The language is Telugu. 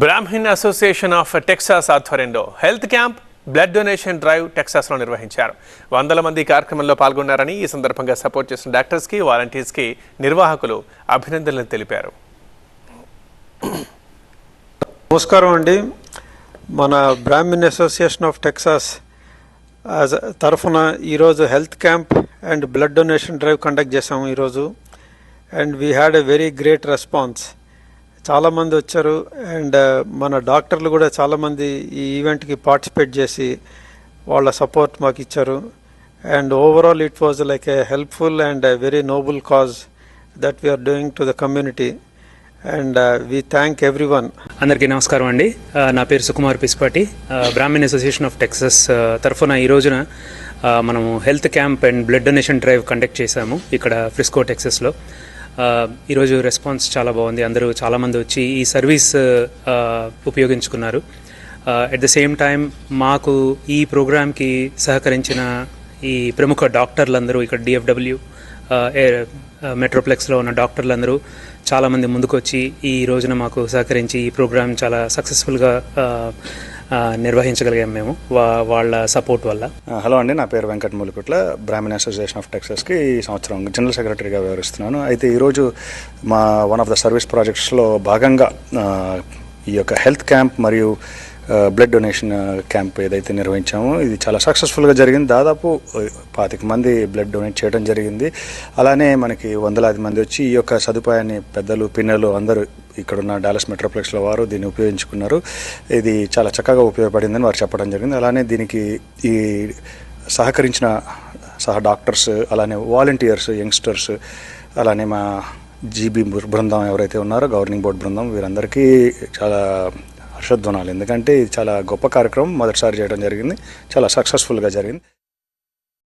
బ్రాహ్మిన్ అసోసియేషన్ ఆఫ్ టెక్సాస్ ఆధ్వర్యంలో health camp blood donation drive టెక్సాస్లో నిర్వహించారు. వందల మంది కార్యక్రమంలో పాల్గొన్నారని ఈ సందర్భంగా సపోర్ట్ చేసిన డాక్టర్స్కి వాలంటీర్స్కి నిర్వాహకులు అభినందనలు తెలిపారు. నమస్కారం అండి. మన Brahmin association of Texas as తరఫున ఈరోజు health camp and blood donation drive conduct చేసాము ఈరోజు. And we had a very great response. చాలామంది వచ్చారు అండ్ uh, మన డాక్టర్లు కూడా చాలామంది ఈ ఈవెంట్కి పార్టిసిపేట్ చేసి వాళ్ళ సపోర్ట్ మాకు ఇచ్చారు. And overall it was like a helpful and very noble cause that we're doing to the community and we thank everyone అందరికీ నమస్కారం అండి. Uh, నా పేరు Sukumar Pispati. Uh, Brahman association of Texas తరఫున ఈ రోజున మనము health camp and blood donation drive conduct చేశాము ఇక్కడ ఫ్రిస్కో టెక్సస్లో. ఈరోజు రెస్పాన్స్ చాలా బాగుంది. అందరూ చాలామంది వచ్చి ఈ సర్వీస్ ఉపయోగించుకున్నారు. అట్ ద సేమ్ టైం మాకు ఈ ప్రోగ్రామ్కి సహకరించిన ఈ ప్రముఖ డాక్టర్లందరూ ఇక్కడ డిఎఫ్డబ్ల్యూ మెట్రోప్లెక్స్లో ఉన్న డాక్టర్లందరూ చాలామంది ముందుకొచ్చి ఈ రోజున మాకు సహకరించి ఈ ప్రోగ్రామ్ చాలా సక్సెస్ఫుల్గా నిర్వహించగలిగాం మేము వా వాళ్ళ సపోర్ట్ వల్ల. హలో అండి నా పేరు వెంకట మూలిపుట్ల. బ్రాహ్మణ్ అసోసియేషన్ ఆఫ్ టెక్సస్కి ఈ సంవత్సరం జనరల్ సెక్రటరీగా వ్యవహరిస్తున్నాను అయితే ఈరోజు మా వన్ ఆఫ్ ద సర్వీస్ ప్రాజెక్ట్స్లో భాగంగా ఈ యొక్క హెల్త్ క్యాంప్ మరియు బ్లడ్ డొనేషన్ క్యాంప్ ఏదైతే నిర్వహించామో ఇది చాలా సక్సెస్ఫుల్గా జరిగింది. దాదాపు పాతిక మంది బ్లడ్ డొనేట్ చేయడం జరిగింది. అలానే మనకి వందలాది మంది వచ్చి ఈ యొక్క సదుపాయాన్ని పెద్దలు పిన్నలు అందరూ ఇక్కడున్న డాలస్ మెట్రోప్లెక్స్లో వారు దీన్ని ఉపయోగించుకున్నారు. ఇది చాలా చక్కగా ఉపయోగపడిందని వారు చెప్పడం జరిగింది. అలానే దీనికి ఈ సహకరించిన సహా డాక్టర్స్ అలానే వాలంటీర్స్ యంగ్స్టర్స్ అలానే మా జీబీ బృందం ఎవరైతే ఉన్నారో గవర్నింగ్ బోర్డు బృందం వీరందరికీ చాలా హర్షధ్వనాలు. ఎందుకంటే ఇది చాలా గొప్ప కార్యక్రమం మొదటిసారి చేయడం జరిగింది. చాలా సక్సెస్ఫుల్గా జరిగింది.